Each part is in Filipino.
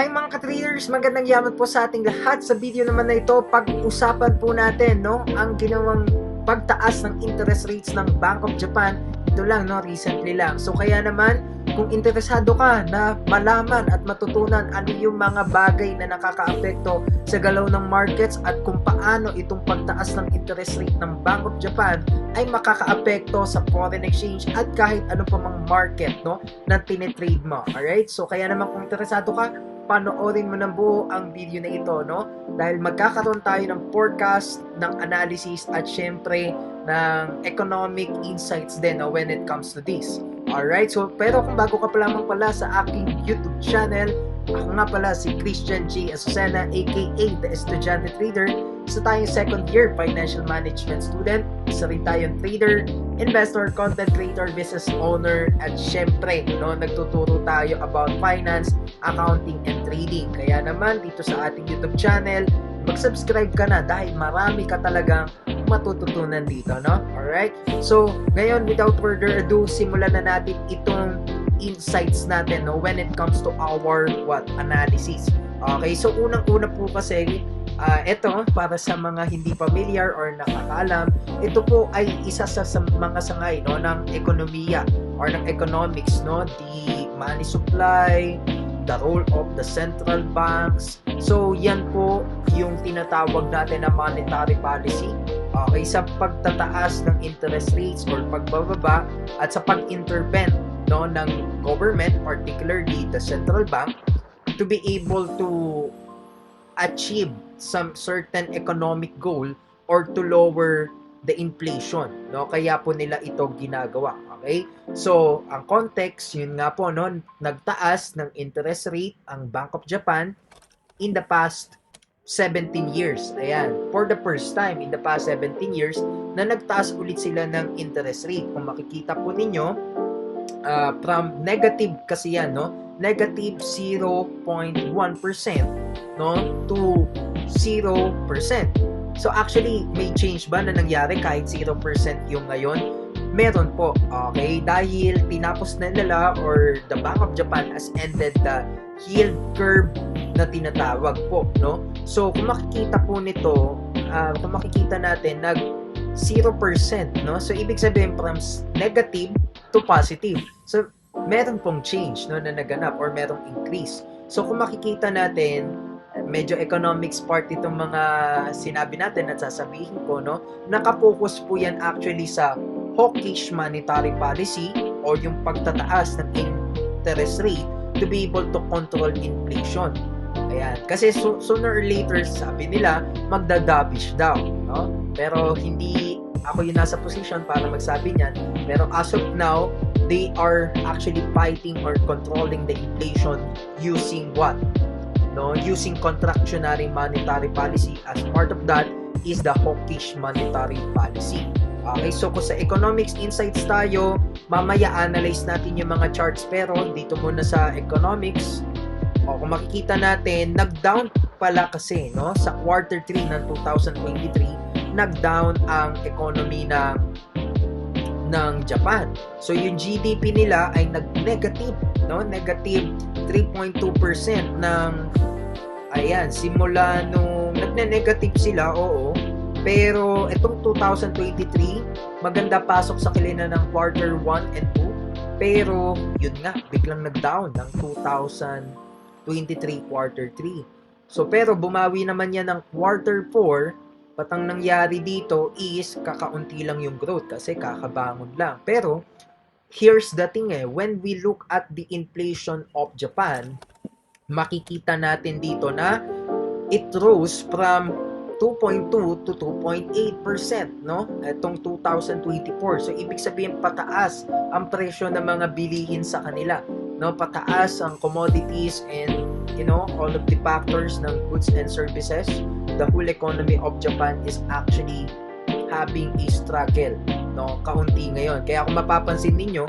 Hi mga ka-traders, magandang yaman po sa ating lahat. Sa video naman na ito, pag-usapan po natin no, ang ginawang pagtaas ng interest rates ng Bank of Japan. Ito lang, no, recently lang. So kaya naman, kung interesado ka na malaman at matutunan ano yung mga bagay na nakakaapekto sa galaw ng markets at kung paano itong pagtaas ng interest rate ng Bank of Japan ay makakaapekto sa foreign exchange at kahit ano pa mang market no na tinitrade mo. Alright? So kaya naman kung interesado ka, panoorin mo ng buo ang video na ito, no? Dahil magkakaroon tayo ng forecast, ng analysis, at syempre, ng economic insights din no, when it comes to this. Alright, so pero kung bago ka pa lamang pala sa aking YouTube channel, ako nga pala si Christian G. Azucena aka The Estudyante Trader. Isa tayong second year financial management student. Isa rin tayong trader, investor, content creator, business owner, at syempre, no, nagtuturo tayo about finance, accounting, and trading. Kaya naman, dito sa ating YouTube channel, mag-subscribe ka na dahil marami ka talagang matututunan dito, no? Alright? So, ngayon, without further ado, simulan na natin itong insights natin, no? When it comes to our, what, analysis. Okay, so unang-una po kasi, uh, ito, para sa mga hindi familiar or nakakaalam, ito po ay isa sa, sa mga sangay, no? Ng ekonomiya or ng economics, no? The money supply, the role of the central banks. So, yan po yung tinatawag natin na monetary policy. Okay, sa pagtataas ng interest rates or pagbababa at sa pag-intervene no, ng government, particularly the central bank, to be able to achieve some certain economic goal or to lower the inflation. No? Kaya po nila ito ginagawa. Okay? So, ang context, yun nga po, no, nagtaas ng interest rate ang Bank of Japan in the past 17 years. Ayan, for the first time in the past 17 years na nagtaas ulit sila ng interest rate. Kung makikita po ninyo, uh, from negative kasi yan, no? Negative 0.1% no to 0%. So actually, may change ba na nangyari kahit 0% yung ngayon? Meron po, okay? Dahil tinapos na nila or the Bank of Japan has ended the yield curve na tinatawag po, no? So, kung makikita po nito, uh, kung makikita natin, nag 0%, no? So, ibig sabihin from negative to positive. So, meron pong change, no, na naganap or merong increase. So, kung makikita natin, medyo economics part itong mga sinabi natin at sasabihin ko, no? Nakapokus po yan actually sa hawkish monetary policy or yung pagtataas ng interest rate to be able to control inflation. Ayan. Kasi so, sooner or later, sabi nila, magda-dovish daw. No? Pero hindi ako yung nasa position para magsabi niyan. Pero as of now, they are actually fighting or controlling the inflation using what? No? Using contractionary monetary policy. As part of that is the hawkish monetary policy. Okay, so kung sa economics insights tayo, mamaya analyze natin yung mga charts pero dito muna sa economics, o kung makikita natin, nag-down pala kasi no sa quarter 3 ng 2023, nag-down ang economy ng ng Japan. So yung GDP nila ay nag-negative, no? Negative 3.2% ng ayan, simula nung nagne-negative sila, oo, pero itong 2023, maganda pasok sa kilina ng quarter 1 and 2. Pero yun nga, biglang nag-down ng 2023 quarter 3. So pero bumawi naman yan ng quarter 4. Patang nangyari dito is kakaunti lang yung growth kasi kakabangon lang. Pero here's the thing eh, when we look at the inflation of Japan, makikita natin dito na it rose from 2.2 to 2.8%, no? Itong 2024. So, ibig sabihin pataas ang presyo ng mga bilihin sa kanila, no? Pataas ang commodities and, you know, all of the factors ng goods and services. The whole economy of Japan is actually having a struggle, no? Kaunti ngayon. Kaya kung mapapansin ninyo,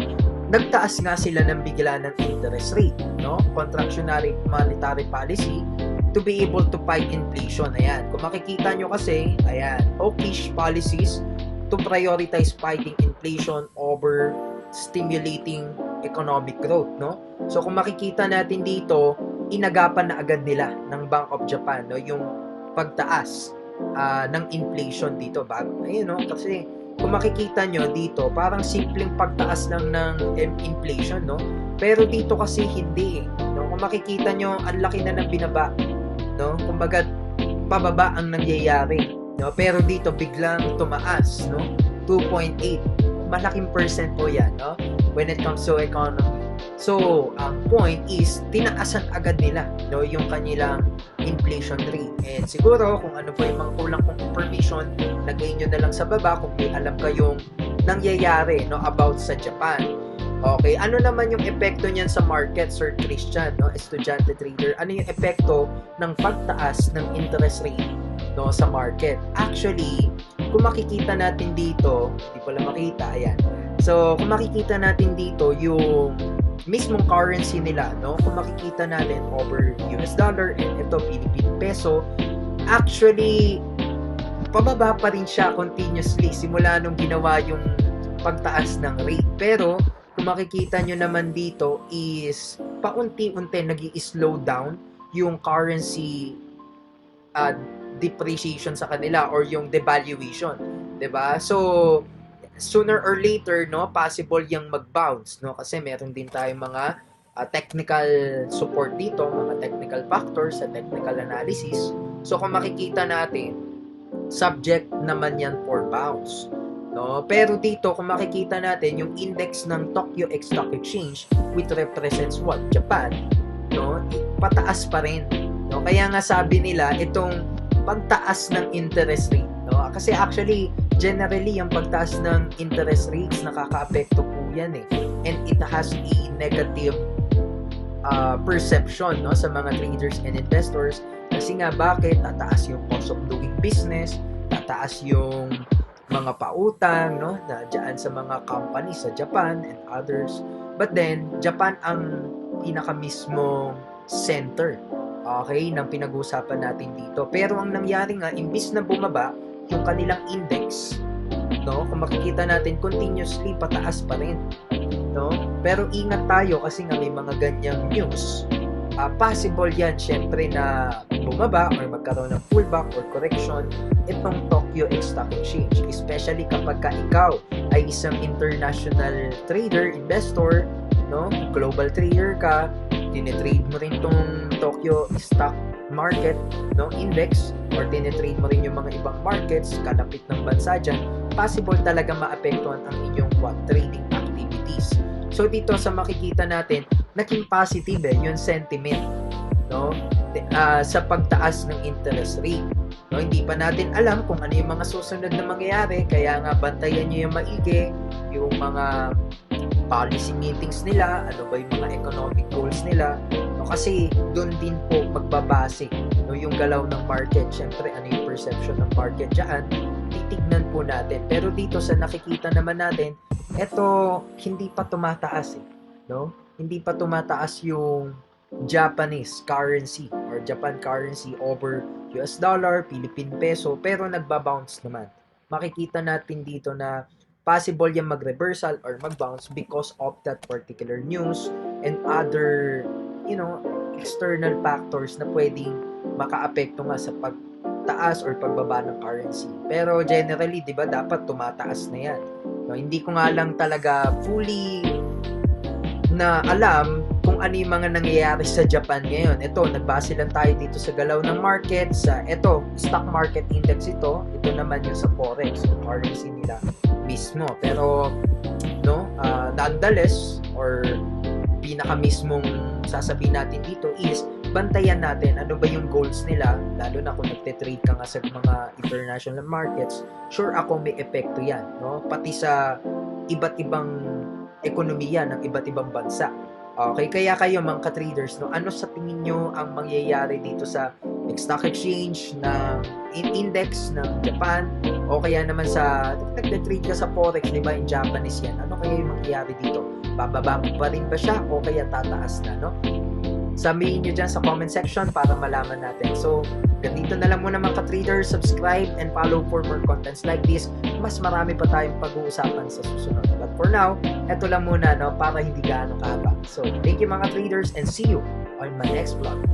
nagtaas nga sila ng bigla ng interest rate, no? Contractionary monetary policy to be able to fight inflation. Ayan. Kung makikita nyo kasi, ayan, hawkish policies to prioritize fighting inflation over stimulating economic growth, no? So kung makikita natin dito, inagapan na agad nila ng Bank of Japan no? Yung pagtaas ah, ng inflation dito. Bago ayun no? Kasi kung makikita nyo dito parang simpleng pagtaas lang ng inflation no? Pero dito kasi hindi no? Kung makikita nyo ang laki na ng binaba no? Kumbaga pababa ang nangyayari no? Pero dito biglang tumaas no? 2.8 malaking percent po yan no when it comes to economy so ang point is tinaasan agad nila no yung kanilang inflation rate and siguro kung ano po yung mga kulang kong information lagay nyo na lang sa baba kung may alam kayong nangyayari no about sa Japan Okay, ano naman yung epekto niyan sa market, Sir Christian, no? Estudyante trader. Ano yung epekto ng pagtaas ng interest rate no sa market? Actually, kung makikita natin dito, hindi ko lang makita, ayan. So, kung makikita natin dito yung mismong currency nila, no? Kung makikita natin over US dollar and ito Philippine peso, actually pababa pa rin siya continuously simula nung ginawa yung pagtaas ng rate. Pero kung makikita nyo naman dito is paunti-unti nag slow down yung currency uh, depreciation sa kanila or yung devaluation, 'di ba? So sooner or later no possible yung mag-bounce no kasi meron din tayong mga uh, technical support dito, mga technical factors sa technical analysis. So kung makikita natin subject naman yan for bounce. No? Pero dito, kung makikita natin, yung index ng Tokyo Stock Exchange, which represents what? Japan, no? pataas pa rin. No? Kaya nga sabi nila, itong pagtaas ng interest rate. No? Kasi actually, generally, yung pagtaas ng interest rates, nakaka-apekto po yan eh. And it has a negative uh, perception no, sa mga traders and investors. Kasi nga, bakit? Tataas yung cost of doing business, tataas yung mga pautang no na diyan sa mga companies sa Japan and others but then Japan ang pinaka mismo center okay ng pinag-uusapan natin dito. Pero ang nangyari nga imbis na bumaba yung kanilang index no? Kung makikita natin continuously pataas pa rin no? Pero ingat tayo kasi nga may mga ganyang news. Uh, possible yan syempre na bumaba or magkaroon ng pullback or correction itong Tokyo Stock Exchange. Especially kapag ka ikaw ay isang international trader, investor no? global trader ka tinitrade mo rin tong Tokyo Stock Market no index or tinitrade mo rin yung mga ibang markets kalapit ng bansa dyan possible talaga maapektuhan ang inyong what, trading activities. So dito sa makikita natin naging positive eh, yung sentiment no uh, sa pagtaas ng interest rate. No hindi pa natin alam kung ano yung mga susunod na mangyayari kaya nga bantayan niyo yung maigi yung mga policy meetings nila ano ba yung mga economic goals nila. No kasi doon din po magbabase no yung galaw ng market. Syempre ano yung perception ng market diyan titignan po natin. Pero dito sa nakikita naman natin eto hindi pa tumataas eh no? Hindi pa tumataas yung Japanese currency or Japan currency over US dollar, Philippine peso, pero nagba-bounce naman. Makikita natin dito na possible yung mag-reversal or mag-bounce because of that particular news and other, you know, external factors na pwedeng makaapekto nga sa pagtaas or pagbaba ng currency. Pero generally, 'di ba, dapat tumataas na 'yan. No, hindi ko nga lang talaga fully na alam kung ano yung mga nangyayari sa Japan ngayon. Ito, nagbase lang tayo dito sa galaw ng market, sa ito, stock market index ito, ito naman yung sa forex, yung currency nila mismo. Pero, no, uh, nonetheless, or pinaka mismong sasabihin natin dito is bantayan natin ano ba yung goals nila lalo na kung nagte-trade ka nga sa mga international markets sure ako may epekto yan no pati sa iba't ibang ekonomiya ng iba't ibang bansa. Okay, kaya kayo mga traders no, ano sa tingin nyo ang mangyayari dito sa stock exchange ng index ng Japan o kaya naman sa nagte-trade ka sa forex, di ba, in Japanese yan. Ano kaya yung mangyayari dito? Bababa pa rin ba siya o kaya tataas na, no? Sabihin nyo dyan sa comment section para malaman natin. So, ganito na lang muna mga ka-trader. Subscribe and follow for more contents like this. Mas marami pa tayong pag-uusapan sa susunod. But for now, eto lang muna no, para hindi gaano kahaba. So, thank you mga traders and see you on my next vlog.